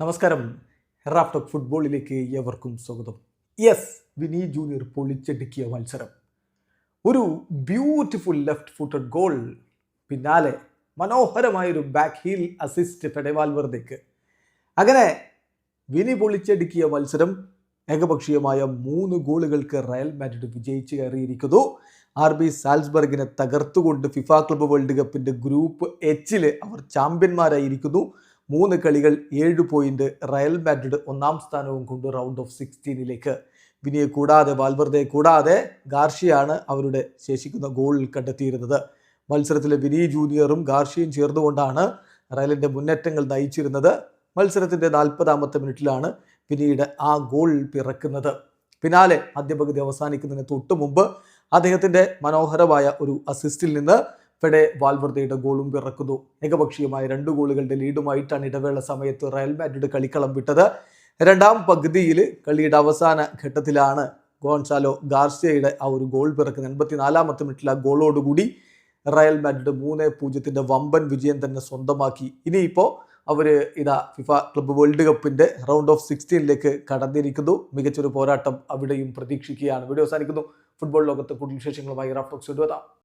നമസ്കാരം. റാഫ്റ്റോക്ക് ഫുട്ബോളിലേക്ക് ഏവർക്കും സ്വാഗതം. യെസ് വിനി ജൂനിയർ പൊളിച്ചടുക്കിയ മത്സരം. ഒരു ബ്യൂട്ടിഫുൾ ലെഫ്റ്റ് ഫുട്ടഡ് ഗോൾ പിന്നാലെ മനോഹരമായൊരു ബാക്ക് ഹീൽ അസിസ്റ്റ് ഫെഡവാൽവർദേക്ക് അങ്ങനെ വിനി പൊളിച്ചടുക്കിയ മത്സരം ഏകപക്ഷീയമായ മൂന്ന് ഗോളുകൾക്ക് റയൽ മാഡ്രിഡ് വിജയിച്ച് കയറിയിരിക്കുന്നു. ആർ ബി സാൽസ്ബർഗിനെ തകർത്തുകൊണ്ട് ഫിഫ ക്ലബ് വേൾഡ് കപ്പിന്റെ ഗ്രൂപ്പ് എച്ചിൽ അവർ ചാമ്പ്യന്മാരായിരിക്കുന്നു. മൂന്ന് കളികൾ ഏഴ് പോയിന്റ് റയൽ മാഡ്രിഡ് ഒന്നാം സ്ഥാനവും കൊണ്ട് റൗണ്ട് ഓഫ് സിക്സ്റ്റീനിലേക്ക് വിനിയെ കൂടാതെ വാൽവർദയെ കൂടാതെ ഗാർഷിയാണ് അവരുടെ ശേഷിക്കുന്ന ഗോളിൽ കണ്ടെത്തിയിരുന്നത്. മത്സരത്തിലെ വിനി ജൂനിയറും ഗാർഷിയും ചേർന്നുകൊണ്ടാണ് റയലിന്റെ മുന്നേറ്റങ്ങൾ നയിച്ചിരുന്നത്. മത്സരത്തിന്റെ നാൽപ്പതാമത്തെ മിനിറ്റിലാണ് വിനിയുടെ ആ ഗോൾ പിറക്കുന്നത്. പിന്നാലെ ആദ്യ പകുതി അവസാനിക്കുന്നതിന് തൊട്ടു മുമ്പ് അദ്ദേഹത്തിന്റെ മനോഹരമായ ഒരു അസിസ്റ്റിൽ നിന്ന് ഫെഡെ വാൽവർദ്ധയുടെ ഗോളും പിറക്കുന്നു ഏകപക്ഷീയമായ രണ്ട് ഗോളുകളുടെ ലീഡുമായിട്ടാണ് ഇടവേള സമയത്ത് റയൽ മാഡ്രിഡ് കളിക്കളം വിട്ടത്. രണ്ടാം പകുതിയിൽ കളിയുടെ അവസാന ഘട്ടത്തിലാണ് ഗോൺസാലോ ഗാർസിയയുടെ ആ ഒരു ഗോൾ പിറക്കുന്നത് എൺപത്തിനാലാമത്തെ മിനിറ്റിൽ ആ ഗോളോടുകൂടി റയൽ മാഡ്രിഡ് മൂന്ന് പൂജ്യത്തിന്റെ വമ്പൻ വിജയം തന്നെ സ്വന്തമാക്കി. ഇനിയിപ്പോൾ അവർ ഇതാ ഫിഫ ക്ലബ്ബ് വേൾഡ് കപ്പിന്റെ റൗണ്ട് ഓഫ് സിക്സ്റ്റീനിലേക്ക് കടന്നിരിക്കുന്നു. മികച്ചൊരു പോരാട്ടം അവിടെയും പ്രതീക്ഷിക്കുകയാണ്. വീഡിയോ അവസാനിക്കുന്നു. ഫുട്ബോൾ ലോകത്ത് കൂടുതൽ വിശേഷങ്ങളുമായി റാഫ്റ്റോക്സ് എത്താം